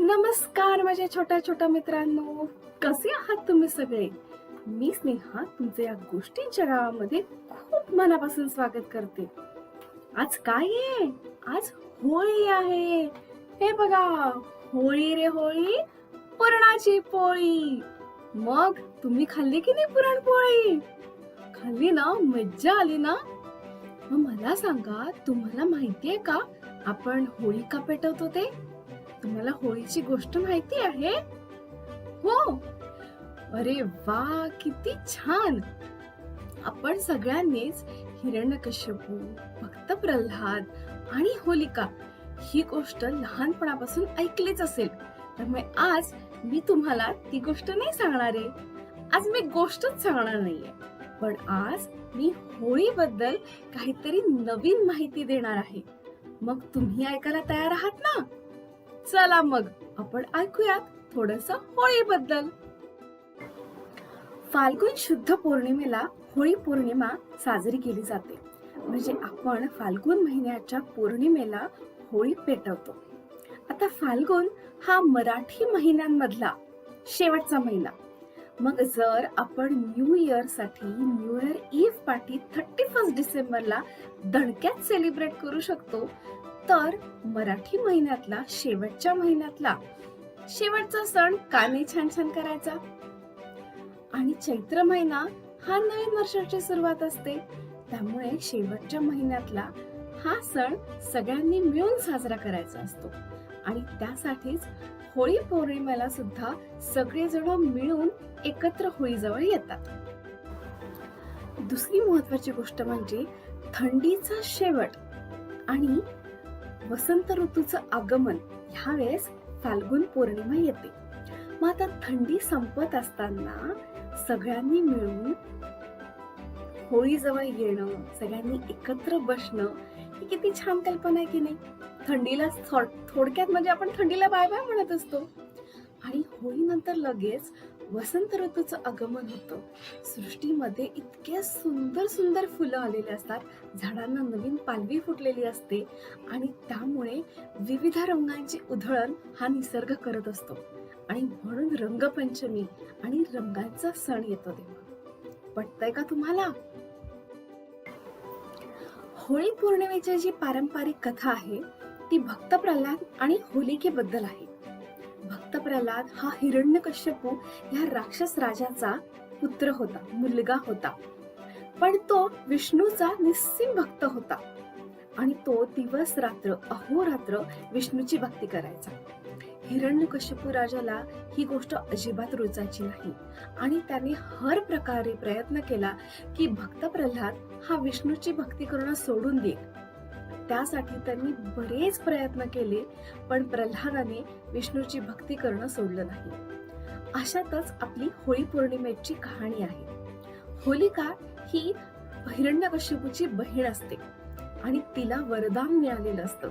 नमस्कार माझ्या छोट्या छोट्या मित्रांनो. कसे आहात तुम्ही सगळे? मी स्नेहा तुमचे या गोष्टींच्या गावामध्ये खूप मनापासून स्वागत करते. आज काय आहे? आज होळी आहे. हे बघा होळी रे होळी पुरणाची पोळी. मग तुम्ही खाल्ली की नाही पुरणपोळी खाल्ली ना मज्जा आली ना? मग मला सांगा तुम्हाला माहितीये का आपण होळी का पेटवतो ते? तुम्हाला होळीची गोष्ट माहिती आहे? हो. अरे वा किती छान. आपण सगळ्यांनीच हिरण्यकश्यपू भक्त प्रल्हाद आणि होलिका ही गोष्ट लहानपणापासून ऐकलीच असेल. त्यामुळे आज मी तुम्हाला ती गोष्ट नाही सांगणार आहे. आज मी गोष्टच सांगणार नाहीये. पण आज मी होळीबद्दल काहीतरी नवीन माहिती देणार आहे. मग तुम्ही ऐकायला तयार आहात ना? चला मग आपण ऐकूयात थोडस होळीबद्दल. फाल्गुन शुद्ध पौर्णिमेला होळी पौर्णिमा साजरी केली जाते. म्हणजे आपण फाल्गुन महिन्याच्या पौर्णिमेला होळी पेटवतो. आता फाल्गुन हा मराठी महिन्यांमधला शेवटचा महिना. मग जर आपण new इयरसाठी new year eve party thirty first डिसेंबरला दणक्यात सेलिब्रेट करू शकतो तर मराठी महिन्यातला शेवटच्या महिन्यातला. शेवटचा सण का नाही छान छान करायचा. आणि चैत्र महिना हा नवीन वर्षाची सुरुवात असते. त्यामुळे शेवटच्या महिन्यातला हा सण सगळ्यांनी मिळून साजरा करायचा असतो. आणि त्यासाठीच होळी पौर्णिमेला सुद्धा सगळेजण मिळून एकत्र होळीजवळ येतात. दुसरी महत्वाची गोष्ट म्हणजे थंडीचा शेवट. आणि वसंत ऋतूचं आगमन ह्या वेळेस फाल्गुन पौर्णिमा येते. मग आता थंडी संपत असताना सगळ्यांनी मिळून होळीजवळ येणं सगळ्यांनी एकत्र बसणं ही किती छान कल्पना आहे की नाही? थंडीला थोडक्यात म्हणजे आपण थंडीला बाय बाय म्हणत असतो. आणि होळीनंतर लगेच वसंत ऋतूचं आगमन होतं. सृष्टीमध्ये इतक्या सुंदर सुंदर फुलं आलेली असतात. झाडांना नवीन पालवी फुटलेली असते आणि त्यामुळे विविध रंगांची उधळण हा निसर्ग करत असतो. आणि म्हणून रंगपंचमी आणि रंगांचा सण येतो तेव्हा. पटतंय का तुम्हाला? होळी पौर्णिमेची जी पारंपरिक कथा आहे ती भक्त प्रल्हाद आणि होलिकेबद्दल आहे. प्रल्हाद हा हिरण्यकश्यपू ह्या राक्षस राजाचा पुत्र होता मुलगा होता. पण तो विष्णूचा निस्सिम भक्त होता आणि तो दिवस रात्र अहोरात्र विष्णूची भक्ती करायचा. हिरण्यकश्यपू राजाला ही गोष्ट अजिबात रुचायची नाही आणि त्याने हर प्रकारे प्रयत्न केला की भक्त प्रल्हाद हा विष्णूची भक्ती करणं सोडून देईल त्यासाठी त्यांनी बरेच प्रयत्न केले पण प्रल्हादाने विष्णूची भक्ती करणं सोडलं नाही. अशातच आपली होळी पौर्णिमेची कहाणी आहे. होलिका ही हिरण्यकश्यपूची बहीण असते आणि तिला वरदान मिळालेलं असतं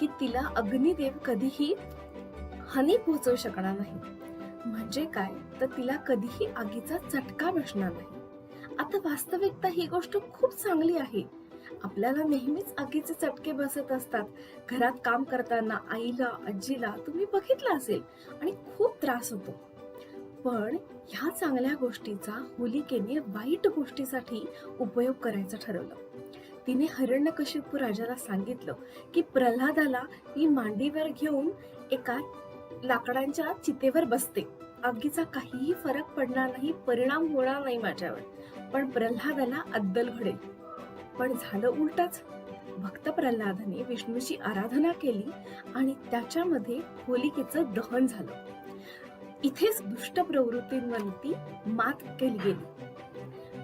की तिला अग्निदेव कधीही हानी पोहोचवू शकणार नाही. म्हणजे काय? तर तिला कधीही आगीचा चटका बसणार नाही. आता वास्तविकता ही गोष्ट खूप चांगली आहे. आपल्याला नेहमीच आगीचे चटके बसत असतात. घरात काम करताना आईला आजीला तुम्ही बघितलं असेल आणि खूप त्रास होतो. पण ह्या चांगल्या गोष्टीचा होलिकेने वाईट गोष्टीसाठी उपयोग करायचं ठरवलं. तिने हिरण्यकशिपू राजाला सांगितलं की प्रल्हादाला मी मांडीवर घेऊन एका लाकडांच्या चितेवर बसते. आगीचा काहीही फरक पडणार नाही परिणाम होणार नाही माझ्यावर. पण प्रल्हादाला अद्दल घडेल. पण झालं उलटच. भक्त प्रल्हादाने विष्णूची आराधना केली आणि त्याच्यामध्ये होलिकेचं दहन झालं. इथेच दुष्ट प्रवृत्तींवरती मात केली गेली.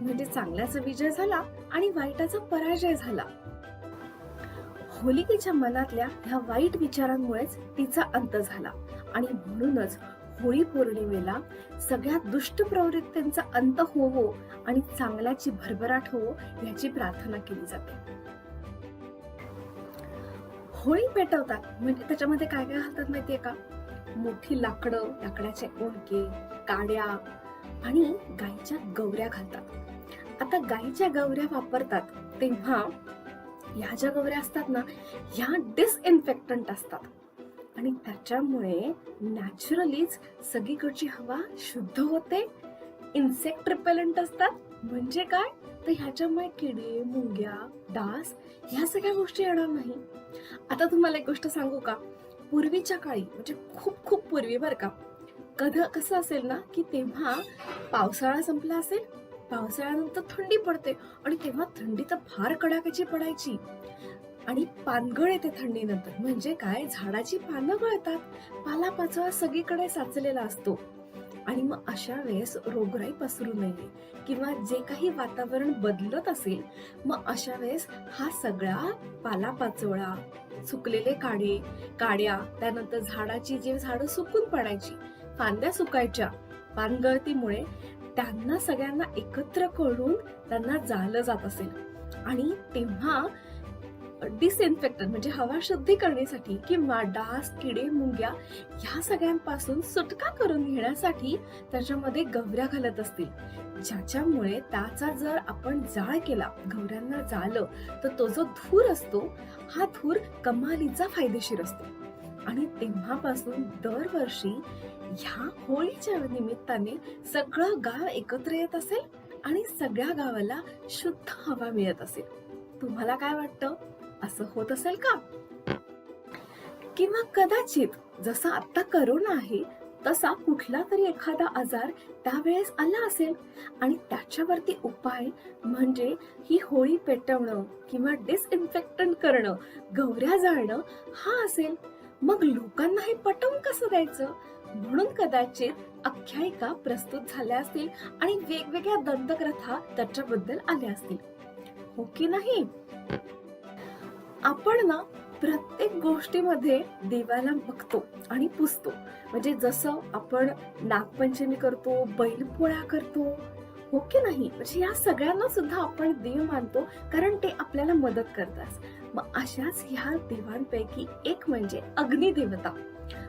म्हणजे चांगल्याचा विजय झाला आणि वाईटाचा पराजय झाला. होलिकेच्या मनातल्या ह्या वाईट विचारांमुळेच तिचा अंत झाला आणि म्हणूनच होळी पौर्णिमेला सगळ्या दुष्ट प्रवृत्तींचा अंत होवो आणि चांगल्याची भरभराट होवो याची प्रार्थना केली जाते. होळी पेटवतात. म्हणजे त्याच्यामध्ये काय काय घालतात माहितीये का? मोठी लाकडं लाकडाचे ओळके काड्या आणि गाईच्या गवऱ्या घालतात. आता गाईच्या गवऱ्या वापरतात तेव्हा ह्या ज्या गवऱ्या असतात ना ह्या डिसइन्फेक्टंट असतात. आणि त्याच्यामुळे नॅचरलीच सगळीकडची हवा शुद्ध होते. इन्सेक्ट रिपेलंट असतात. म्हणजे काय? तर ह्याच्यामुळे किडे मुंग्या डास ह्या सगळ्या गोष्टी येणार नाही. आता तुम्हाला एक गोष्ट सांगू का? पूर्वीच्या काळी म्हणजे खूप खूप पूर्वी बरं का कध कसं असेल ना की तेव्हा पावसाळा संपला असेल पावसाळ्यानंतर थंडी पडते. आणि तेव्हा थंडी तर फार कडाक्याची पडायची. आणि पानगळ येते थंडीनंतर. म्हणजे काय? झाडाची पानं गळतात. पालापाचोळा सगळीकडे साचलेला असतो. आणि मग अशा वेळेस रोगराई पसरू नये किंवा जे काही वातावरण बदलत असेल मग अशा वेळेस हा सगळा पालापाचोळा सुकलेले काडे काड्या त्यानंतर झाडाची जी झाडं सुकून पडायची फांद्या सुकायच्या पानगळतीमुळे त्यांना सगळ्यांना एकत्र करून त्यांना जाळलं जात असेल. आणि तेव्हा डिसइन्फेक्टन म्हणजे हवा शुद्धी करण्यासाठी किंवा डास किडे मुंग्या ह्या सगळ्यांपासून सुटका करून घेण्यासाठी त्याच्यामध्ये गवऱ्या घालत असतील. ज्याच्यामुळे त्याचा जर आपण जाळ केला गवऱ्यांना जाळलं तर तो जो धूर असतो हा धूर कमालीचा फायदेशीर असतो. आणि तेव्हापासून दरवर्षी ह्या होळीच्या निमित्ताने सगळं गाव एकत्र येत असेल आणि सगळ्या गावाला शुद्ध हवा मिळत असेल. तुम्हाला काय वाटतं? असं होत असेल का? किंवा कदाचित जसा आता करोना आहे तसा कुठला तरी एखादा आजार त्यावेळेस आला असेल. आणि त्याच्यावरती उपाय म्हणजे ही होळी पेटवणं किंवा डिसइन्फेक्टंट करणं गवऱ्या जाळणं हा असेल. मग लोकांना हे पटवून कसं द्यायचं? म्हणून कदाचित आख्यायिका प्रस्तुत झाल्या असतील आणि वेगवेगळ्या दंतकथा त्याच्याबद्दल आल्या असतील. हो की नाही? आपण ना प्रत्येक गोष्टीमध्ये देवाला बघतो आणि पुजतो म्हणजे जसं आपण नागपंचमी करतो बैलपोळा करतो हो की नाही? म्हणजे या सगळ्यांना सुद्धा आपण देव मानतो कारण ते आपल्याला मदत करतात. मग अशाच ह्या देवांपैकी एक म्हणजे अग्निदेवता.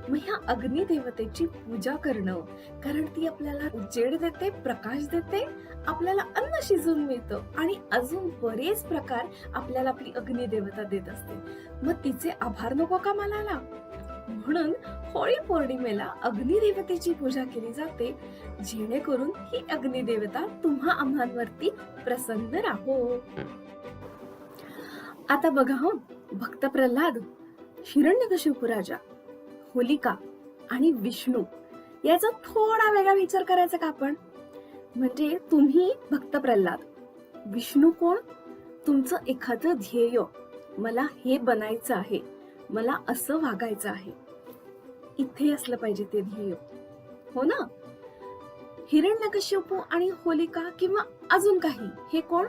मग ह्या अग्निदेवतेची पूजा करणं कारण ती आपल्याला उजेड देते प्रकाश देते आपल्याला अन्न शिजून मिळतं आणि अजून बरेच प्रकार आपल्याला आपली अग्निदेवता देत असते. मग तिचे आभार नको का मानायला म्हणून होळी पौर्णिमेला अग्निदेवतेची पूजा केली जाते जेणेकरून ही अग्निदेवता तुम्हा आम्हांवरती प्रसन्न राहो. आता बघा हो भक्त प्रल्हाद हिरण्यकशिपू राजा. होलिका आणि विष्णू याचा थोडा वेगळा विचार करायचा का आपण? म्हणजे तुम्ही भक्त प्रल्हाद विष्णू कोण? तुमचं एखादं ध्येय मला हे बनायचं आहे मला असं वागायचं आहे. इथे असलं पाहिजे ते ध्येय. हो ना? हिरण्यकश्यपू आणि होलिका किंवा अजून काही हे कोण?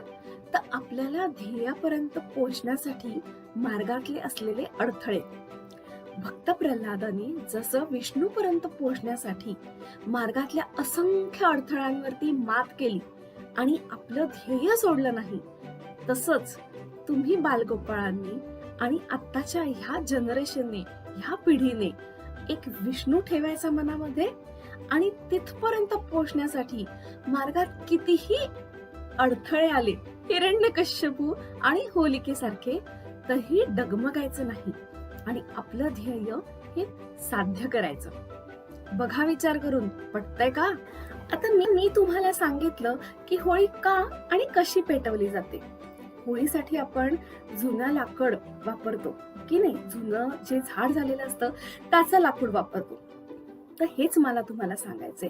तर आपल्याला ध्येयापर्यंत पोहोचण्यासाठी मार्गातले असलेले अडथळे. भक्त प्रल्हादाने जसं विष्णूपर्यंत पोहोचण्यासाठी मार्गातल्या असंख्य अडथळ्यांवरती मात केली आणि आपलं ध्येय सोडलं नाही तसंच तुम्ही बालगोपाळांनी आणि आत्ताच्या ह्या जनरेशनने ह्या पिढीने एक विष्णू ठेवायचा मनामध्ये आणि तिथपर्यंत पोहोचण्यासाठी मार्गात कितीही अडथळे आले हिरण्यकश्यपू आणि होलिकेसारखे तही डगमगायचं नाही. आणि आपलं ध्येय हे साध्य करायचं. बघा विचार करून पटतंय का? आता मी मी तुम्हाला सांगितलं की होळी का आणि कशी पेटवली जाते? होळीसाठी आपण जुनं लाकड वापरतो की नाही? जुनं जे झाड झालेलं असतं त्याचं लाकूड वापरतो. तर हेच मला तुम्हाला सांगायचंय.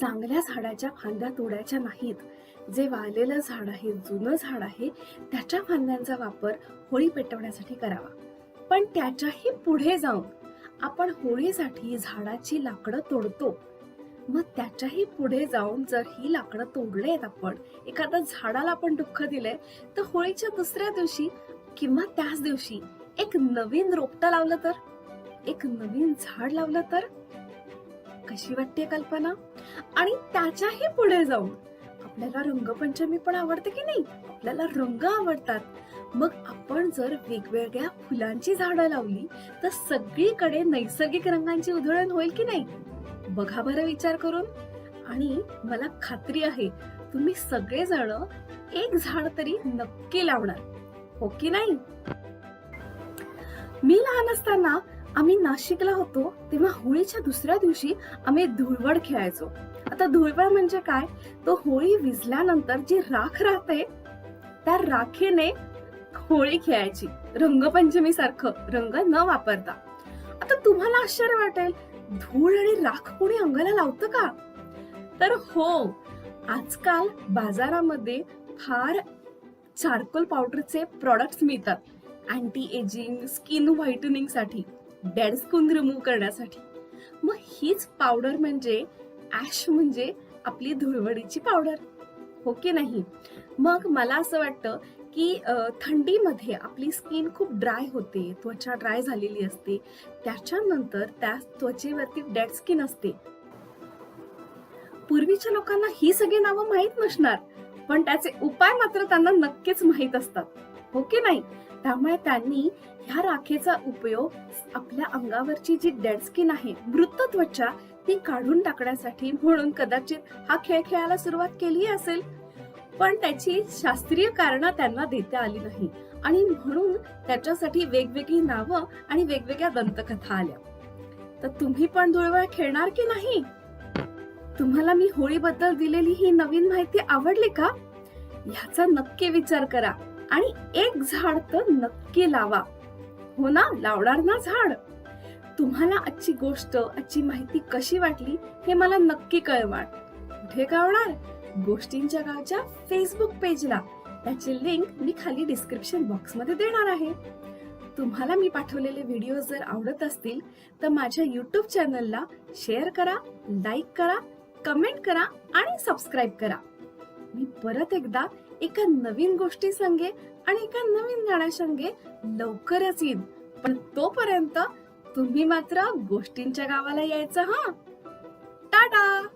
चांगल्या झाडाच्या फांद्या तोडायच्या नाहीत. जे वाळलेलं झाड आहे जुनं झाड आहे त्याच्या फांद्यांचा वापर होळी पेटवण्यासाठी करावा. पण त्याच्याही पुढे जाऊन आपण होळीसाठी झाडाची लाकडं तोडतो. मग त्याच्याही पुढे जाऊन जर ही लाकडं तोडलेत आपण एखाद्या झाडाला आपण दुःख दिलंय तर होळीच्या दुसऱ्या दिवशी किंवा त्याच दिवशी एक नवीन रोपटं लावलं तर? एक नवीन झाड लावलं तर? कशी वाटते कल्पना? आणि त्याच्याही पुढे जाऊन आपल्याला रंगपंचमी पण आवडते की नाही? आपल्याला रंग आवडतात. मग आपण जर वेगवेगळ्या फुलांची झाडं लावली तर सगळीकडे नैसर्गिक रंगांची उधळण होईल की नाही? बघा बरं विचार करून. आणि मला खात्री आहे तुम्ही सगळेजण एक झाड तरी नक्की लावणार. हो की नाही? मी लहान असताना आम्ही नाशिकला होतो तेव्हा होळीच्या दुसऱ्या दिवशी आम्ही धुळवड खेळायचो. आता धुळवड म्हणजे काय? तो होळी विझल्यानंतर जी राख राहते त्या राखेने होळी खेळायची. रंगपंचमी सारखं रंग न वापरता. आता तुम्हाला आश्चर्य वाटेल धूळ आणि राख कोणी अंगाला लावतं का? तर हो आजकाल बाजारामध्ये फार चारकोल पावडरचे प्रॉडक्ट्स मिळतात. अँटी एजिंग स्किन व्हाईटनिंगसाठी डेड स्किन रिमूव्ह करण्यासाठी. मग हीच पावडर म्हणजे ऍश म्हणजे आपली धुळवडीची पावडर हो की नाही? मग मला असं वाटतं की थंडीमध्ये आपली स्किन खूप ड्राय होते त्वचा ड्राय झालेली असते. त्याच्यानंतर त्या त्वचेवरती डेड स्किन असते. पूर्वीच्या लोकांना ही सगळी नावं माहीत नसणार पण त्याचे उपाय मात्र त्यांना नक्कीच माहीत असतात. हो की नाही? त्यामुळे त्यांनी ह्या राखेचा उपयोग आपल्या अंगावरची जी डेड स्किन आहे मृत त्वचा ती काढून टाकण्यासाठी म्हणून कदाचित हा खेळ खेळायला सुरुवात केली असेल. पण त्याची शास्त्रीय कारण त्यांना देता आली नाही. आणि म्हणून त्याच्यासाठी वेगवेगळी नावं आणि वेगवेगळ्या दंतकथा आल्या. तर तुम्ही पण धुळवळ खेळणार की नाही? तुम्हाला मी होळीबद्दल दिलेली ही नवीन माहिती आवडली का? ह्याचा नक्की विचार करा आणि एक झाड तर नक्की लावा. हो ना लावणार ना झाड? तुम्हाला आजची गोष्ट आजची माहिती कशी वाटली हे मला नक्की कळवा. कुठे कळवणार गोष्टींच्या गावच्या फेसबुक पेजला त्याची लिंक मी खाली डिस्क्रिप्शन बॉक्समध्ये देणार आहे. तुम्हाला मी पाठवलेले व्हिडिओ जर आवडत असतील तर माझ्या यूट्यूब चॅनलला शेअर करा लाईक करा कमेंट करा आणि सबस्क्राईब करा. मी परत एकदा एका नवीन गोष्टी संगे आणि एका नवीन गाण्या संगे लवकरच येईन. पण तोपर्यंत तुम्ही मात्र गोष्टींच्या गावाला यायचं हा? टाटा!